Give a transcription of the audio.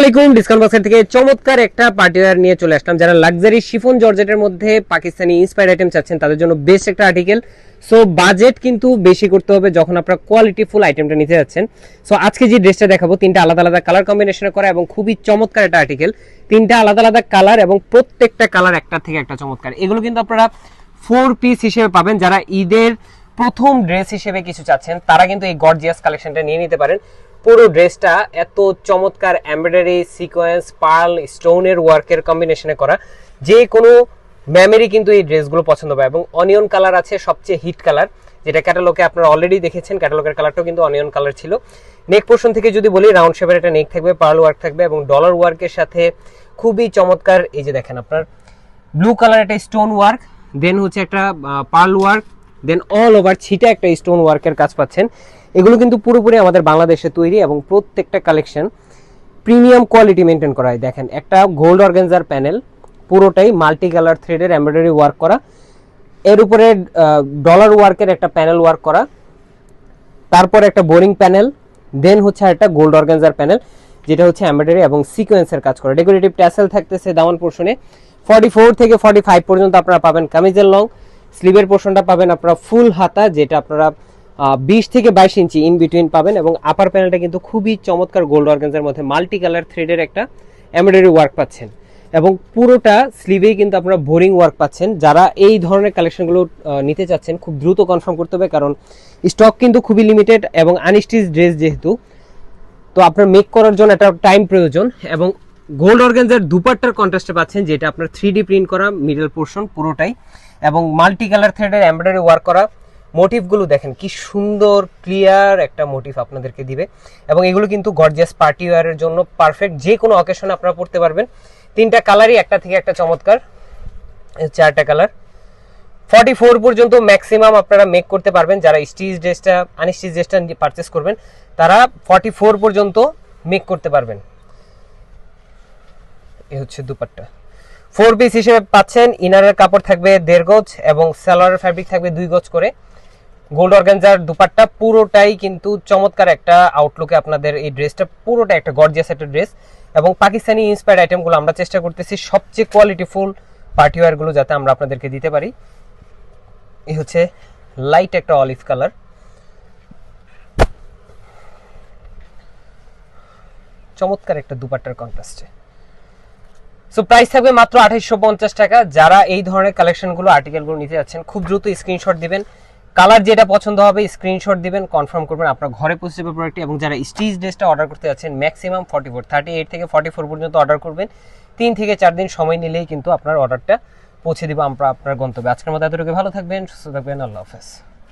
আলাইকুম, ডিসকাউন্ট বক্সের থেকে চমৎকার একটা পার্টিওয়ার নিয়ে চলে আসলাম। যারা লাক্সারি শিফন জর্জেটের মধ্যে পাকিস্তানি ইন্সপায়ার আইটেম চাচ্ছেন, তাদের জন্য একটা আর্টিকেল সো বাজেট কিন্তু বেশি করতে হবে যখন আপনারা কোয়ালিটি ফুল আইটেমটা নিতে যাচ্ছেন। সো আজকে যে ড্রেসটা দেখাবো, তিনটা আলাদা আলাদা কালার কম্বিনেশনে করা এবং খুবই চমৎকার একটা আর্টিকেল তিনটা আলাদা আলাদা কালার এবং প্রত্যেকটা কালার একটা থেকে একটা চমৎকার। এগুলো কিন্তু আপনারা ফোর পিস হিসেবে পাবেন। যারা ঈদের প্রথম ড্রেস হিসেবে কিছু চাচ্ছেন, তারা কিন্তু এই গর্জিয়াস কালেকশনটা নিয়ে নিতে পারেন। পুরো ড্রেসটা এত চমৎকার এমব্রয়ডারি সিকোয়েন্স পার্ল স্টোনের ওয়ার্কের কম্বিনেশনে করা। যে কোনো ম্যামেরই কিন্তু এই ড্রেসগুলো পছন্দ হবে এবং অনিয়ন কালার আছে সবচেয়ে হিট কালার যেটা ক্যাটালগে আপনারা অলরেডি দেখেছেন ক্যাটালগের কালারটাও কিন্তু অনিয়ন কালার ছিল। নেক পোর্শন থেকে যদি বলি রাউন্ড শেপের একটা নেক থাকবে পার্ল ওয়ার্ক থাকবে এবং ডলার ওয়ার্কের সাথে খুবই চমৎকার, এই যে দেখেন আপনার ব্লু কালার একটা স্টোন ওয়ার্ক দেন হচ্ছে একটা pearl work then all over ছিটা একটা স্টোন ওয়ার্কের কাজ পাচ্ছেন। এগুলো কিন্তু পুরোপুরি আমাদের বাংলাদেশে তৈরি এবং প্রত্যেকটা কালেকশন প্রিমিয়াম কোয়ালিটি মেনটেন করা হয়। দেখেন, একটা গোল্ড অর্গানজার প্যানেল পুরোটাই মাল্টি কালার থ্রেডের এমব্রয়ডারি ওয়ার্ক করা। এর উপরে ডলার ওয়ার্কের একটা প্যানেল ওয়ার্ক করা। তারপর একটা বোরিং প্যানেল দেন হচ্ছে একটা গোল্ড অর্গানজার প্যানেল যেটা হচ্ছে এমব্রয়ডারি এবং সিকোয়েন্সের কাজ করা। ডেকোরেটিভ ট্যাসেল থাকতেছে দামান পোর্শনে ফর্টি ফোর থেকে ফর্টি ফাইভ পর্যন্ত আপনারা পাবেন কামিজের লং স্লিভের পোর্শনটা পাবেন আপনারা ফুল হাতা, যেটা আপনারা বিশ থেকে বাইশ ইঞ্চি ইন বিটুইন পাবেন এবং আপার প্যানেলটা কিন্তু খুবই চমৎকার গোল্ড অর্গানজার মধ্যে মাল্টি কালার থ্রেডের একটা এমব্রয়ডারি ওয়ার্ক পাচ্ছেন। এবং পুরোটা স্লিভেই কিন্তু আপনারা বোরিং ওয়ার্ক পাচ্ছেন। যারা এই ধরনের কালেকশনগুলো নিতে চাচ্ছেন, খুব দ্রুত কনফার্ম করতে হবে কারণ স্টক কিন্তু খুবই লিমিটেড এবং আনস্টিচ ড্রেস যেহেতু, তো আপনার মেক করার জন্য একটা টাইম প্রয়োজন এবং গোল্ড অর্গানজার দুপাট্টার কন্ট্রাস্টে পাচ্ছেন, যেটা আপনার থ্রি ডি প্রিন্ট করা মিডল পোর্শন পুরোটাই। এবং মাল্টি কালার থ্রেডের এমব্রয়ডারি ওয়ার্ক করা মোটিভগুলো দেখেন, কি সুন্দর ক্লিয়ার একটা মোটিভ আপনাদেরকে দিবে। এবং এগুলো কিন্তু গর্জিয়াস পার্টি ওয়ারের জন্য পারফেক্ট যে কোনো অকেশনে আপনারা পড়তে পারবেন। তিনটা কালারই একটা থেকে একটা চমৎকার। চারটা কালার ফর্টি ফোর পর্যন্ত ম্যাক্সিমাম আপনারা মেক করতে পারবেন। যারা স্টিচ ড্রেসটা আনস্টিচ ড্রেসটা পারচেস করবেন, তারা ফর্টি ফোর পর্যন্ত মেক করতে পারবেন। এ হচ্ছে দুপাট্টা। ফোর পিস হিসেবে পাচ্ছেন ইনারের কাপড় থাকবে দেড় গজ এবং সালোয়ারের ফ্যাব্রিক থাকবে দুই গজ করে। গোল্ড অর্গানজার দুপাট্টা পুরোটাই কিন্তু চমৎকার একটা আউটলুকে আপনাদের এই ড্রেসটা পুরোটা একটা গর্জিয়াস একটা ড্রেস এবং পাকিস্তানি ইন্সপায়ার্ড আইটেমগুলো আমরা চেষ্টা করতেছি সবচেয়ে কোয়ালিটিফুল পার্টি ওয়ারগুলো যাতে আমরা আপনাদেরকে দিতে পারি। এই হচ্ছে লাইট একটা অলিভ কালার চমৎকার একটা দুপাট্টার কন্ট্রাস্টে সো প্রাইস থাকবে মাত্র আঠাইশশো পঞ্চাশ টাকা। যারা এই ধরনের কালেকশনগুলো আর্টিকেলগুলো নিতে যাচ্ছেন, খুব দ্রুত স্ক্রিনশট দিবেন। কালার যেটা পছন্দ হবে স্ক্রিনশট দিবেন কনফার্ম করবেন আপনার ঘরে পৌঁছে যাবে প্রোডাক্টটি এবং যারা স্টিচ ড্রেসটা অর্ডার করতে যাচ্ছেন maximum forty four thirty eight থেকে ফর্টি ফোর পর্যন্ত অর্ডার করবেন। তিন থেকে চার দিন সময় নিলেই কিন্তু আপনার অর্ডারটা পৌঁছে দিব আমরা আপনার গন্তব্যে। আজকের মতো এতটুকু ভালো থাকবেন, সুস্থ থাকবেন। আল্লাহ হাফেজ।